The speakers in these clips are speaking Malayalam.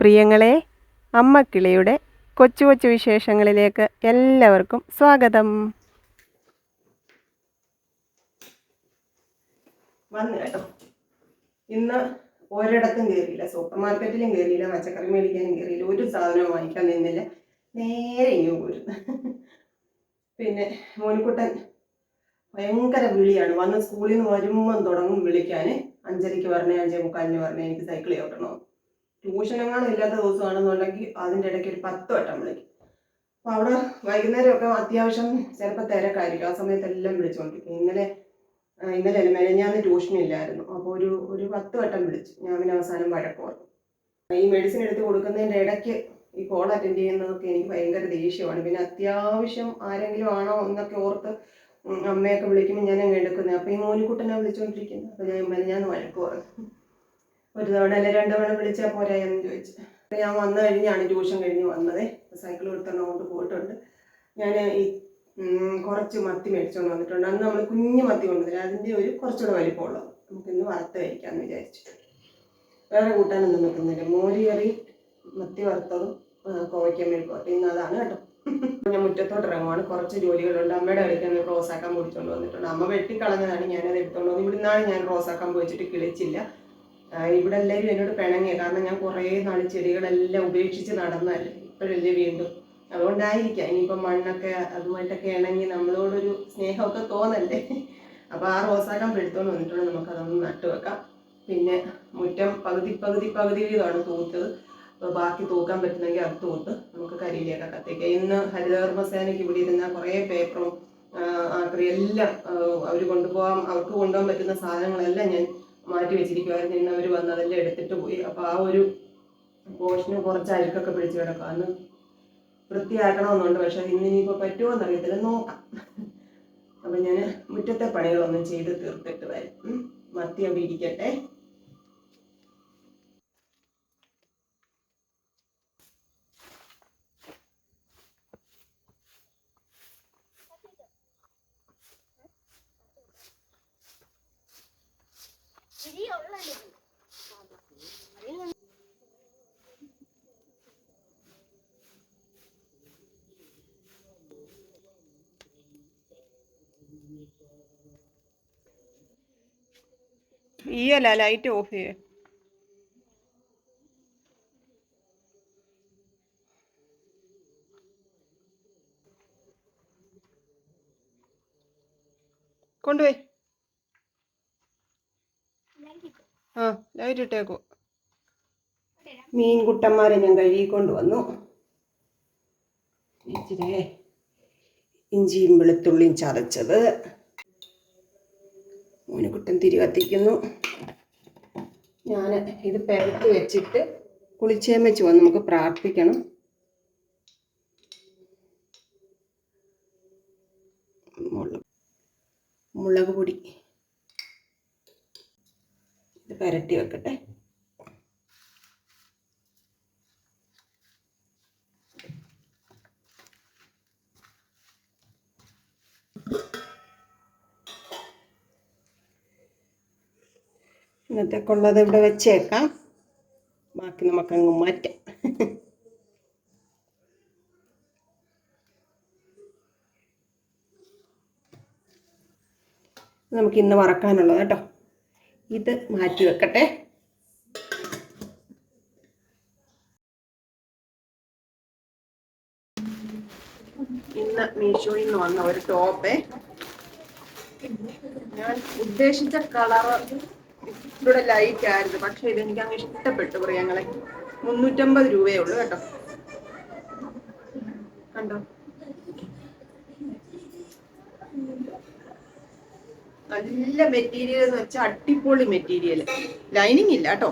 പ്രിയങ്ങളെ അമ്മക്കിളിയുടെ കൊച്ചു കൊച്ചു വിശേഷങ്ങളിലേക്ക് എല്ലാവർക്കും സ്വാഗതം. ഇന്ന് ഒരിടത്തും കയറിയില്ല സൂപ്പർ മാർക്കറ്റിലും കയറിയില്ല പച്ചക്കറി മേടിക്കാനും കയറിയില്ല ഒരു സാധനവും വാങ്ങിക്കാൻ നിന്നില്ല. നേരെ ഇങ്ങ് പോരുന്നു. പിന്നെ മോനിക്കുട്ടൻ ഭയങ്കര വിളിയാണ്. വന്ന് സ്കൂളിൽ നിന്ന് വരുമ്പം തുടങ്ങും വിളിക്കാൻ അഞ്ചരയ്ക്ക് പറഞ്ഞേ അഞ്ചേ മുക്കാലിന് പറഞ്ഞേ എനിക്ക് സൈക്കിൾ ചവിട്ടണോ ട്യൂഷൻ എങ്ങാനും ഇല്ലാത്ത ദിവസമാണെന്നുണ്ടെങ്കിൽ അതിന്റെ ഇടയ്ക്ക് ഒരു പത്ത് വട്ടം വിളിക്കും. അപ്പോൾ അവിടെ വൈകുന്നേരമൊക്കെ അത്യാവശ്യം ചിലപ്പോൾ തിരക്കായിരിക്കും. ആ സമയത്തെല്ലാം വിളിച്ചുകൊണ്ടിരിക്കും ഇന്നലെ ഇന്നലെ അല്ല മെനഞ്ഞാന്ന് ട്യൂഷൻ ഇല്ലായിരുന്നു. അപ്പോൾ ഒരു ഒരു പത്ത് വട്ടം വിളിച്ചു. ഞാൻ പിന്നെ അവസാനം വഴക്ക് പറഞ്ഞു. ഈ മെഡിസിൻ എടുത്ത് കൊടുക്കുന്നതിന്റെ ഇടയ്ക്ക് ഈ കോൾ അറ്റൻഡ് ചെയ്യുന്നതൊക്കെ എനിക്ക് ഭയങ്കര ദേഷ്യമാണ്. പിന്നെ അത്യാവശ്യം ആരെങ്കിലും ആണോ എന്നൊക്കെ ഓർത്ത് അമ്മയൊക്കെ വിളിക്കുമ്പോൾ ഞാൻ അങ്ങ് എടുക്കുന്നത് അപ്പോൾ ഈ മോനിക്കുട്ടനെ വിളിച്ചുകൊണ്ടിരിക്കുന്നത് അപ്പോൾ ഞാൻ ഇമ്മനെ ഞാൻ വഴക്ക് പറഞ്ഞു ഒരു തവണ അല്ലെ രണ്ട് തവണ വിളിച്ചാൽ പോരാ എന്ന് ചോദിച്ചു. അപ്പോൾ ഞാൻ വന്നു കഴിഞ്ഞാണ് ട്യൂഷൻ കഴിഞ്ഞ് വന്നത്. സൈക്കിൾ എടുത്തോണ്ട് അങ്ങോട്ട് പോയിട്ടുണ്ട്. ഞാൻ ഈ കുറച്ച് മത്തി മേടിച്ചുകൊണ്ട് വന്നിട്ടുണ്ട്. അന്ന് നമ്മൾ കുഞ്ഞു മത്തി കൊണ്ടുവന്നില്ല. അതിന്റെ ഒരു കുറച്ചുകൂടെ വലിപ്പമുള്ളത് നമുക്ക് ഇന്ന് വറുത്ത് കഴിക്കാമെന്ന് വിചാരിച്ചു വേറെ കൂട്ടാനൊന്നും വെക്കുന്നില്ല മോര് കറി മത്തി വറുത്തതും കോവയ്ക്ക മെഴുക്കോട്ടെ ഇന്ന് അതാണ് കേട്ടോ. ഞാൻ മുറ്റത്തോട്ട് ഇറങ്ങുവാണ്. കുറച്ച് ജോലികളുണ്ട്. അമ്മയുടെ അടുത്ത് നിന്ന് റോസാക്കാൻ പൊടിച്ചുകൊണ്ട് വന്നിട്ടുണ്ട്. അമ്മ വെട്ടിക്കളഞ്ഞതാണ്. ഞാനത് എടുത്തോണ്ട് വന്നു ഇവിടെ നിന്നാണ് ഞാൻ റോസാക്കാൻ പോയിച്ചിട്ട് കിളിച്ചില്ല. ഇവിടെ എല്ലാവരും എന്നോട് പിണങ്ങിയ. കാരണം ഞാൻ കുറേ നാൾ ചെടികളെല്ലാം ഉപേക്ഷിച്ച് നടന്നതല്ലേ. ഇപ്പോഴല്ലേ വീണ്ടും. അതുകൊണ്ടായിരിക്കാം. ഇനിയിപ്പം മണ്ണൊക്കെ അതുമായിട്ടൊക്കെ ഇണങ്ങി നമ്മളോടൊരു സ്നേഹമൊക്കെ തോന്നല്ലേ. അപ്പോൾ ആ റോസാക്കാൻ എടുത്തോണ്ട് വന്നിട്ടുണ്ട്. നമുക്കതൊന്ന് നട്ടുവെക്കാം. നട്ടു വെക്കാം പിന്നെ മുറ്റം പകുതി പകുതി പകുതി വീതമാണ് തൂത്തത് ബാക്കി തൂക്കാൻ പറ്റുന്നെങ്കിൽ അത് തൂത്ത് നമുക്ക് കരിയിലൊക്കെ കത്തിക്കാം. ഇന്ന് ഹരിതകർമ്മസേനയ്ക്ക് ഇവിടെ ഇരുന്ന കുറേ പേപ്പറും ആക്രി എല്ലാം അവർ കൊണ്ടുപോകാൻ അവർക്ക് കൊണ്ടുപോകാൻ പറ്റുന്ന സാധനങ്ങളെല്ലാം ഞാൻ മാറ്റി വെച്ചിരിക്കുമായിരുന്നു ഇന്ന് അവർ വന്ന് അതെല്ലാം എടുത്തിട്ട് പോയി. അപ്പോൾ ആ ഒരു പോഷന് കുറച്ച് അഴുക്കൊക്കെ പിടിച്ച് കിടക്കാം. അന്ന് വൃത്തിയാക്കണമെന്നുണ്ട്. പക്ഷെ ഇന്ന് ഇനിയിപ്പോൾ പറ്റുമോ എന്നറിയത്തില്ല. നോക്കാം. അപ്പം ഞാൻ മുറ്റത്തെ പണികളൊന്നും ചെയ്ത് തീർത്തിട്ട് വരും. മത്തി അവിടെ ഇരിക്കട്ടെ. ഈ അല്ല ലൈറ്റ് ഓഫ് ചെയ്യേ. കൊണ്ടുപോയി. ആ ലൈറ്റ് ഇട്ടേക്കോ. മീൻകുട്ടന്മാരെ ഞാൻ കഴുകിക്കൊണ്ട് വന്നു ഇച്ചിരി ഇഞ്ചിയും വെളുത്തുള്ളിയും ചതച്ചത്. മോനുകുട്ടൻ തിരി കത്തിക്കുന്നു. ഞാൻ ഇത് പെരട്ടി വെച്ചിട്ട് കുളിച്ചേം വെച്ച് വന്ന് നമുക്ക് പ്രാർത്ഥിക്കണം. മുളക് പൊടി. ഇത് പരട്ടി വെക്കട്ടെ. ഇന്നത്തേക്കുള്ളത് ഇവിടെ വെച്ചേക്കാം. ബാക്കി നമുക്കങ്ങ് മാറ്റാം. നമുക്ക് ഇന്ന് വറക്കാനുള്ളത് കേട്ടോ. ഇത് മാറ്റി വെക്കട്ടെ. ഇന്ന് മീഷോയിൽ നിന്ന് വന്ന ഒരു ടോപ്പേ. ഞാൻ ഉദ്ദേശിച്ച കളർ ഇവിടെ ലൈറ്റ് ആയിരുന്നു. പക്ഷെ ഇത് എനിക്ക് അങ്ങ് ഇഷ്ടപ്പെട്ടു പ്രിയങ്ങളെ. മുന്നൂറ്റമ്പത് രൂപയേ ഉള്ളൂ കേട്ടോ. കണ്ടോ? നല്ല മെറ്റീരിയൽ എന്ന് വെച്ചാൽ അടിപൊളി മെറ്റീരിയൽ ലൈനിങ് ഇല്ല കേട്ടോ.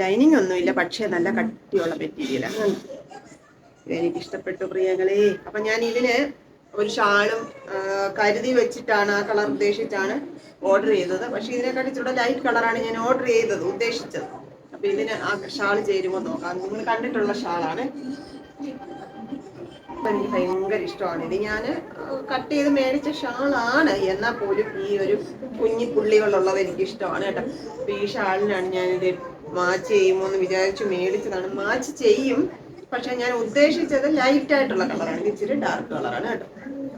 ലൈനിങ് ഒന്നുമില്ല പക്ഷേ നല്ല കട്ടിയുള്ള മെറ്റീരിയലാണ് എനിക്ക് ഇഷ്ടപ്പെട്ടു പ്രിയങ്ങളെ. അപ്പൊ ഞാൻ ഇതിന് ഒരു ഷാളും കരുതി വെച്ചിട്ടാണ് ആ കളർ ഉദ്ദേശിച്ചാണ് ഓർഡർ ചെയ്തത്. പക്ഷെ ഇതിനെക്കാട്ടി ചൂടെ ലൈറ്റ് കളറാണ് ഞാൻ ഓർഡർ ചെയ്തത് ഉദ്ദേശിച്ചത്. അപ്പൊ ഇതിന് ആ ഷാൾ ചേരുമോ നോക്കാം. നിങ്ങൾ കണ്ടിട്ടുള്ള ഷാളാണ്. എനിക്ക് ഭയങ്കര ഇഷ്ടമാണ്. ഇത് ഞാൻ കട്ട് ചെയ്ത് മേടിച്ച ഷാളാണ്. എന്നാൽ പോലും ഈ ഒരു കുഞ്ഞി പുള്ളികളുള്ളത് എനിക്ക് ഇഷ്ടമാണ് കേട്ടോ. അപ്പൊ ഈ ഷാളിനാണ് ഞാനിത് മാച്ച് ചെയ്യുമോ എന്ന് വിചാരിച്ചു മേടിച്ചതാണ്. മാച്ച് ചെയ്യും. പക്ഷെ ഞാൻ ഉദ്ദേശിച്ചത് ലൈറ്റ് ആയിട്ടുള്ള കളറാണ് ഇച്ചിരി ഡാർക്ക് കളറാണ് കേട്ടോ.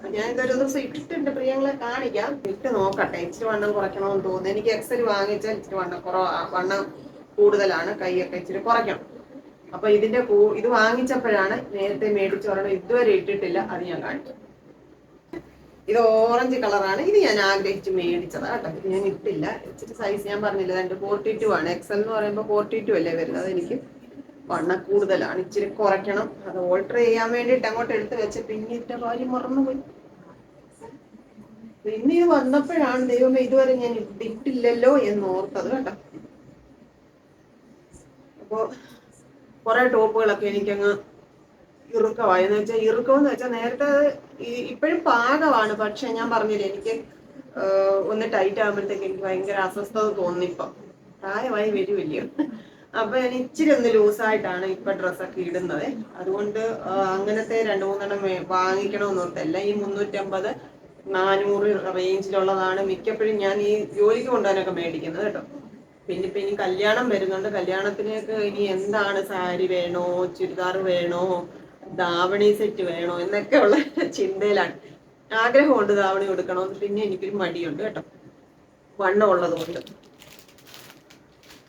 ഞാൻ ഇതൊരു ദിവസം ഇട്ടിട്ടുണ്ട്. പ്രിയങ്ങളെ കാണിക്കാം. ഇട്ട് നോക്കട്ടെ. ഇച്ചിരി വണ്ണം കുറയ്ക്കണമെന്ന് തോന്നുന്നു. എനിക്ക് എക്സൽ വാങ്ങിച്ചാൽ ഇച്ചിരി വണ്ണം കുറവ് വണ്ണം കൂടുതലാണ്. കൈയൊക്കെ ഇച്ചിരി കുറയ്ക്കണം. അപ്പൊ ഇതിന്റെ കൂ- ഇത് വാങ്ങിച്ചപ്പോഴാണ് നേരത്തെ മേടിച്ച ഒരെണ്ണം ഇതുവരെ ഇട്ടിട്ടില്ല. അത് ഞാൻ കാണിച്ചു ഇത് ഓറഞ്ച് കളറാണ് ഇത് ഞാൻ ആഗ്രഹിച്ച് മേടിച്ചതാ കേട്ടോ. ഇത് ഞാൻ ഇട്ടില്ല. ഇച്ചിരി സൈസ് ഞാൻ പറഞ്ഞില്ല? രണ്ട് ഫോർട്ടി ടു ആണ്. എക്സൽ എന്ന് പറയുമ്പോൾ ഫോർട്ടി ടു അല്ലേ വരുന്നത് എനിക്ക്? വണ്ണ കൂടുതലാണ്. ഇച്ചിരി കുറയ്ക്കണം. അത് ഓൾട്ടർ ചെയ്യാൻ വേണ്ടിയിട്ട് അങ്ങോട്ട് എടുത്ത് വെച്ച പിന്നെ ഇട്ട കാര്യം മറന്നുപോയി. പിന്നെ ഇത് വന്നപ്പോഴാണ് ദൈവമേ ഇതുവരെ ഞാൻ ഇട്ടില്ലല്ലോ എന്ന് ഓർത്തത് കേട്ടോ അപ്പോ കുറെ ടോപ്പുകളൊക്കെ എനിക്കങ്ങ് ഇറുക്കമായി. എന്ന് വെച്ചാൽ ഇറുക്കം എന്ന് വെച്ചാൽ നേരത്തെ ഇപ്പോഴും പാകമാണ്. പക്ഷെ ഞാൻ പറഞ്ഞില്ലേ എനിക്ക് ഒന്ന് ടൈറ്റ് ആകുമ്പോഴത്തേക്ക് എനിക്ക് ഭയങ്കര അസ്വസ്ഥത തോന്നിപ്പം. പ്രായമായി വരുമല്ലയോ അപ്പൊ ഞാൻ ഇച്ചിരി ഒന്ന് ലൂസായിട്ടാണ് ഇപ്പൊ ഡ്രസ്സൊക്കെ ഇടുന്നത്. അതുകൊണ്ട് അങ്ങനത്തെ രണ്ടു മൂന്നെണ്ണം വാങ്ങിക്കണമെന്നോർത്തല്ല ഈ മുന്നൂറ്റമ്പത് നാനൂറ് റേഞ്ചിലുള്ളതാണ് മിക്കപ്പോഴും ഞാൻ ഈ ജോലിക്ക് കൊണ്ടുപോകാനൊക്കെ മേടിക്കുന്നത് കേട്ടോ. പിന്നെ ഇപ്പൊ ഇനി കല്യാണം വരുന്നുണ്ട്. കല്യാണത്തിനൊക്കെ ഇനി എന്താണ് സാരി വേണോ ചുരിദാർ വേണോ ദാവണി സെറ്റ് വേണോ എന്നൊക്കെ ഉള്ള ചിന്തയിലാണ്. ആഗ്രഹമുണ്ട് ദാവണി കൊടുക്കണമെന്ന് പിന്നെ എനിക്കൊരു മടിയുണ്ട് കേട്ടോ. വണ്ണം ഉള്ളതുകൊണ്ട്.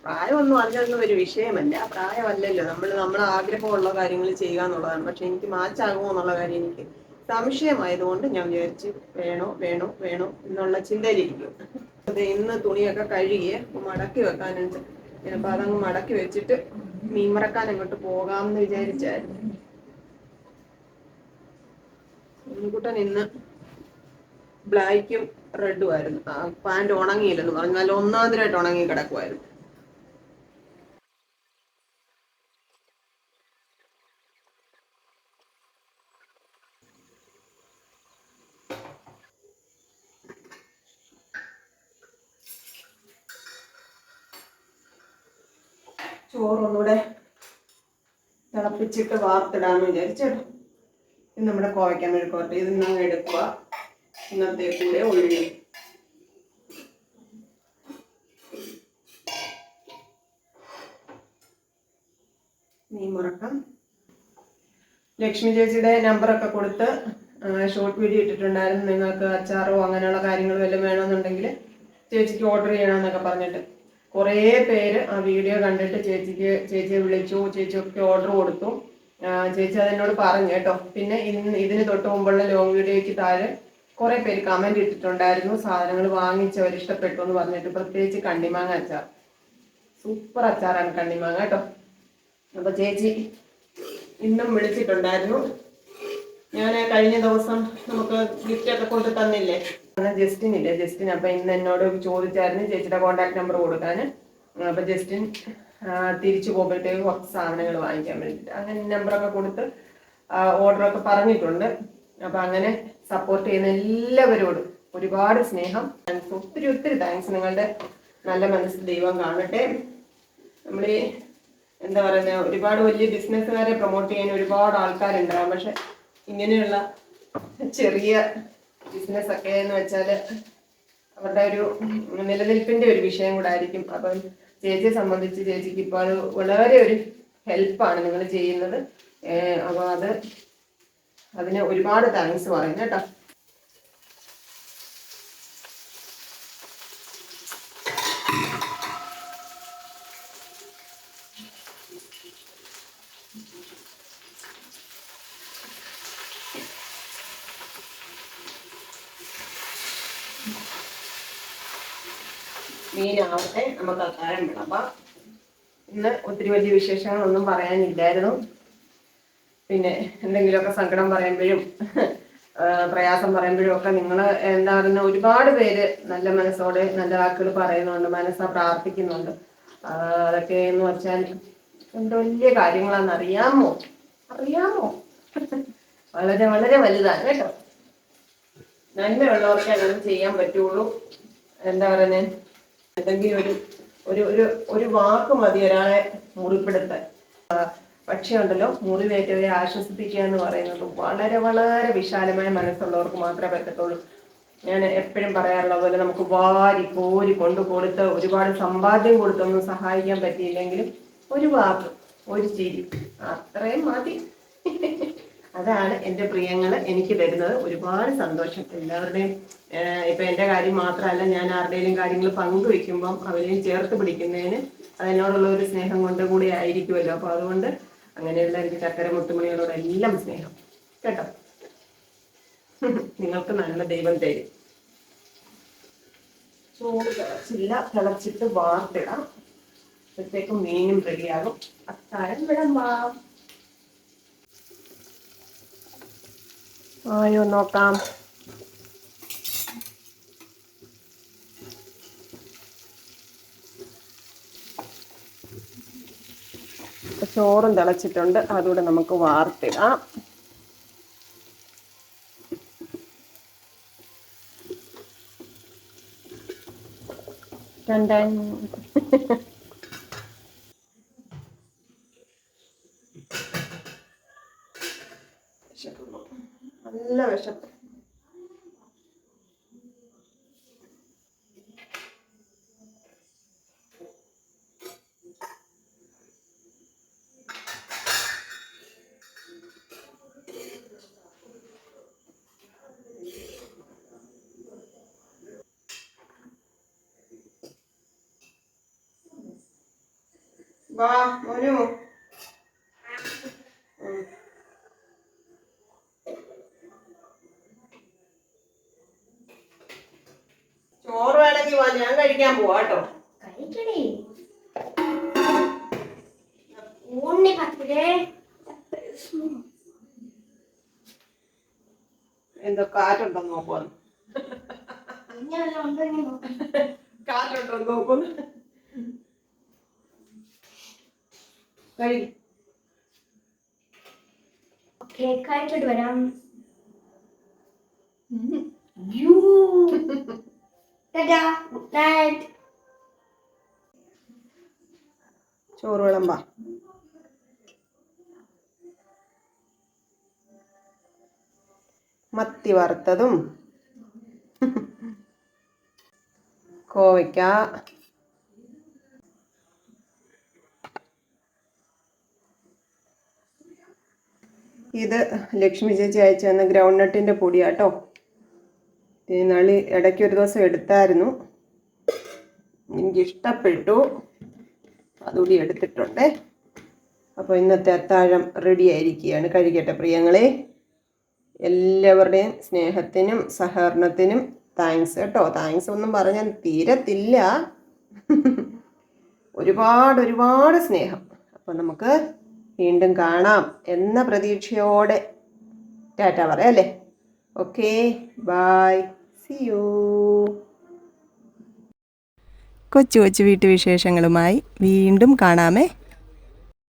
പ്രായമൊന്നും അതിനൊന്നും ഒരു വിഷയമല്ല. പ്രായമല്ലല്ലോ. നമ്മൾ നമ്മൾ ആഗ്രഹമുള്ള കാര്യങ്ങൾ ചെയ്യുക എന്നുള്ളതാണ് പക്ഷെ എനിക്ക് മാച്ചാകുമോ എന്നുള്ള കാര്യം എനിക്ക് സംശയമായതുകൊണ്ട് ഞാൻ വിചാരിച്ച് വേണോ വേണോ വേണോ എന്നുള്ള ചിന്തയിലിരിക്കും അത് ഇന്ന് തുണിയൊക്കെ കഴുകി മടക്കി വെക്കാനുണ്ട്. ചിലപ്പോ അതങ്ങ് മടക്കി വെച്ചിട്ട് മീൻ മറക്കാൻ അങ്ങോട്ട് പോകാമെന്ന് വിചാരിച്ചായിരുന്നു. ഉണ്ണിക്കുട്ടൻ ഇന്ന് ബ്ലാക്കും റെഡും ആയിരുന്നു. പാന്റ് ഉണങ്ങിയില്ലെന്ന് പറഞ്ഞു. നല്ല ഒന്നാതിരായിട്ട് ഉണങ്ങി കിടക്കുമായിരുന്നു ചോറൊന്നുകൂടെ തിളപ്പിച്ചിട്ട് വാർത്തിടാമെന്ന് വിചാരിച്ചേട്ടോ ഇത് നമ്മുടെ കോവയ്ക്കാൻ മെഴുക്കോട്ടെ ഇത് നിങ്ങൾ എടുക്കുക. ഇന്നത്തെ കൂടെ ഉള്ളി. മീൻ മുറക്കം. ലക്ഷ്മി ചേച്ചിയുടെ നമ്പറൊക്കെ കൊടുത്ത് ഷോർട്ട് വീഡിയോ ഇട്ടിട്ടുണ്ടായിരുന്നു. നിങ്ങൾക്ക് അച്ചാറോ അങ്ങനെയുള്ള കാര്യങ്ങൾ വല്ലതും വേണമെന്നുണ്ടെങ്കിൽ ചേച്ചിക്ക് ഓർഡർ ചെയ്യണമെന്നൊക്കെ പറഞ്ഞിട്ട്. കുറേ പേര് ആ വീഡിയോ കണ്ടിട്ട് ചേച്ചിക്ക് ചേച്ചിയെ വിളിച്ചു ചേച്ചിയൊക്കെ ഓർഡർ കൊടുത്തു. ചേച്ചി അതെന്നോട് പറഞ്ഞു കേട്ടോ. പിന്നെ ഇതിന് തൊട്ട് മുമ്പുള്ള ലോങ് വീഡിയോയ്ക്ക് താഴെ കുറെ പേര് കമന്റ് ഇട്ടിട്ടുണ്ടായിരുന്നു. സാധനങ്ങൾ വാങ്ങിച്ചവർ ഇഷ്ടപ്പെട്ടു എന്ന് പറഞ്ഞിട്ട് പ്രത്യേകിച്ച് കണ്ണിമാങ്ങ അച്ചാർ. സൂപ്പർ അച്ചാറാണ് കണ്ണിമാങ്ങ കേട്ടോ. അപ്പൊ ചേച്ചി ഇന്നും വിളിച്ചിട്ടുണ്ടായിരുന്നു. ഞാൻ കഴിഞ്ഞ ദിവസം നമുക്ക് ഗിഫ്റ്റ് ഒക്കെ കൊണ്ട് തന്നില്ലേ? ജസ്റ്റിൻ ഇല്ലേ ജസ്റ്റിൻ അപ്പൊ ഇന്ന് എന്നോട് ചോദിച്ചായിരുന്നു. ചേച്ചിയുടെ കോണ്ടാക്ട് നമ്പർ കൊടുക്കാൻ. അപ്പൊ ജസ്റ്റിൻ തിരിച്ചു പോകുമ്പോഴത്തേക്ക് കുറച്ച് സാധനങ്ങൾ വാങ്ങിക്കാൻ വേണ്ടിട്ട് അങ്ങനെ നമ്പറൊക്കെ കൊടുത്ത് ഓർഡറൊക്കെ പറഞ്ഞിട്ടുണ്ട്. അപ്പൊ അങ്ങനെ സപ്പോർട്ട് ചെയ്യുന്ന എല്ലാവരോടും ഒരുപാട് സ്നേഹം. താങ്ക്സ് ഒത്തിരി ഒത്തിരി താങ്ക്സ് നിങ്ങളുടെ നല്ല മനസ്സ് ദൈവം കാണട്ടെ. നമ്മൾ ഈ എന്താ പറയുന്നത് ഒരുപാട് വലിയ ബിസിനസ്സുകാരെ പ്രൊമോട്ട് ചെയ്യാൻ ഒരുപാട് ആൾക്കാരുണ്ടാവും. പക്ഷെ ഇങ്ങനെയുള്ള ചെറിയ ബിസിനസ് ഒക്കെ എന്ന് വെച്ചാൽ അവരുടെ ഒരു നിലനിൽപ്പിന്റെ ഒരു വിഷയം കൂടെ ആയിരിക്കും. അപ്പം ചേച്ചിയെ സംബന്ധിച്ച് ചേച്ചിക്ക് ഇപ്പോൾ വളരെ ഒരു ഹെൽപ്പാണ് നിങ്ങൾ ചെയ്യുന്നത്. അപ്പോൾ അത് അതിന് ഒരുപാട് താങ്ക്സ് പറയുന്നു കേട്ടോ. മീനാവട്ടെ. നമുക്ക് അകാരം വേണം അപ്പൊ ഇന്ന് ഒത്തിരി വലിയ വിശേഷങ്ങളൊന്നും പറയാനില്ലായിരുന്നു. പിന്നെ എന്തെങ്കിലുമൊക്കെ സങ്കടം പറയുമ്പോഴും പ്രയാസം പറയുമ്പോഴും ഒക്കെ നിങ്ങൾ എന്താ പറയുന്ന ഒരുപാട് പേര് നല്ല മനസ്സോടെ നല്ല വാക്കുകൾ പറയുന്നുണ്ട് മനസ്സാ പ്രാർത്ഥിക്കുന്നുണ്ട്. അതൊക്കെ എന്ന് വെച്ചാൽ എന്ത് വലിയ കാര്യങ്ങളാണെന്ന് അറിയാമോ? അറിയാമോ? വളരെ വളരെ വലുതാണ് കേട്ടോ. നന്മയുള്ളവർക്ക് അങ്ങനെ ചെയ്യാൻ പറ്റുള്ളൂ. എന്താ പറയുന്നത് എന്തെങ്കിലും ഒരു ഒരു ഒരു ഒരു വാക്ക് മതി ഒരാളെ മുറിപ്പെടുത്താൻ. പക്ഷേ ഉണ്ടല്ലോ മുറിവേറ്റവരെ ആശ്വസിപ്പിക്കുക എന്ന് പറയുന്നത് വളരെ വളരെ വിശാലമായ മനസ്സുള്ളവർക്ക് മാത്രമേ പറ്റത്തുള്ളൂ. ഞാൻ എപ്പോഴും പറയാറുള്ള പോലെ നമുക്ക് വാരി കോരി കൊണ്ടു കൊടുത്ത് ഒരുപാട് സമ്പാദ്യം കൊടുത്തൊന്നും സഹായിക്കാൻ പറ്റിയില്ലെങ്കിലും ഒരു വാക്ക് ഒരു ചിരി അത്രയും മതി. അതാണ് എന്റെ പ്രിയങ്ങൾ എനിക്ക് തരുന്നത്. ഒരുപാട് സന്തോഷം. എല്ലാവരുടെയും ഇപ്പൊ എന്റെ കാര്യം മാത്രമല്ല ഞാൻ ആരുടെയും കാര്യങ്ങൾ പങ്കുവെക്കുമ്പം അവരെയും ചേർത്ത് പിടിക്കുന്നതിന് അതിനോടുള്ള ഒരു സ്നേഹം കൊണ്ട് കൂടി ആയിരിക്കുമല്ലോ. അപ്പൊ അതുകൊണ്ട് അങ്ങനെയുള്ള എനിക്ക് ചക്കര മുത്തുമണികളോട് എല്ലാം സ്നേഹം. കേട്ടോ? നിങ്ങൾക്ക് നല്ല ദൈവം തരും. ചോറ് തിളച്ചില്ല. തിളച്ചിട്ട് വാർത്തിടാം. അപ്പോഴത്തേക്കും മീനും റെഡിയാകും അത്താഴം വിളമ്പാം. ആയോ നോക്കാം ചോറും തിളച്ചിട്ടുണ്ട് അതുകൂടെ നമുക്ക് വാർത്തിടാം. രണ്ടാൻ വാ മോനു. ചോറ് വേണമെങ്കിൽ വാ ഞാൻ കഴിക്കാൻ പോവാ കേട്ടോ. കഴിക്കണേ ഊണ്ണി പത്തിരേ എന്തോ കാറ്റുണ്ടോ നോക്കുവാന്ന്. കാറ്റുണ്ടോ നോക്കുന്നു കഴി. ഓക്കെ കഴിച്ചിട്ട് വരാം യൂ. ടാറ്റാ. Good night. ചോറ് വിളമ്പാ. മത്തി വറുത്തതും. കോവയ്ക്ക. ഇത് ലക്ഷ്മി ചേച്ചി അയച്ചു തന്ന ഗ്രൗണ്ട് നട്ടിന്റെ പൊടിയാട്ടോ. നളി ഇടയ്ക്ക് ഒരു ദിവസം എടുത്തായിരുന്നു. എനിക്കിഷ്ടപ്പെട്ടു. അതുകൂടി എടുത്തിട്ടുണ്ട്. അപ്പോൾ ഇന്നത്തെ അത്താഴം റെഡി ആയിരിക്കുകയാണ്. കഴിക്കട്ടെ പ്രിയങ്ങളെ. എല്ലാവരുടെയും സ്നേഹത്തിനും സഹകരണത്തിനും താങ്ക്സ് കേട്ടോ. താങ്ക്സ് ഒന്നും പറഞ്ഞാൽ തീരത്തില്ല. ഒരുപാട് ഒരുപാട് സ്നേഹം. അപ്പോൾ നമുക്ക് വീണ്ടും കാണാം എന്ന പ്രതീക്ഷയോടെ. ടാറ്റ പറയാം അല്ലേ? ഓക്കെ ബായ് സി യു കൊച്ചു കൊച്ചു വീട്ടുവിശേഷങ്ങളുമായി വീണ്ടും കാണാമേ.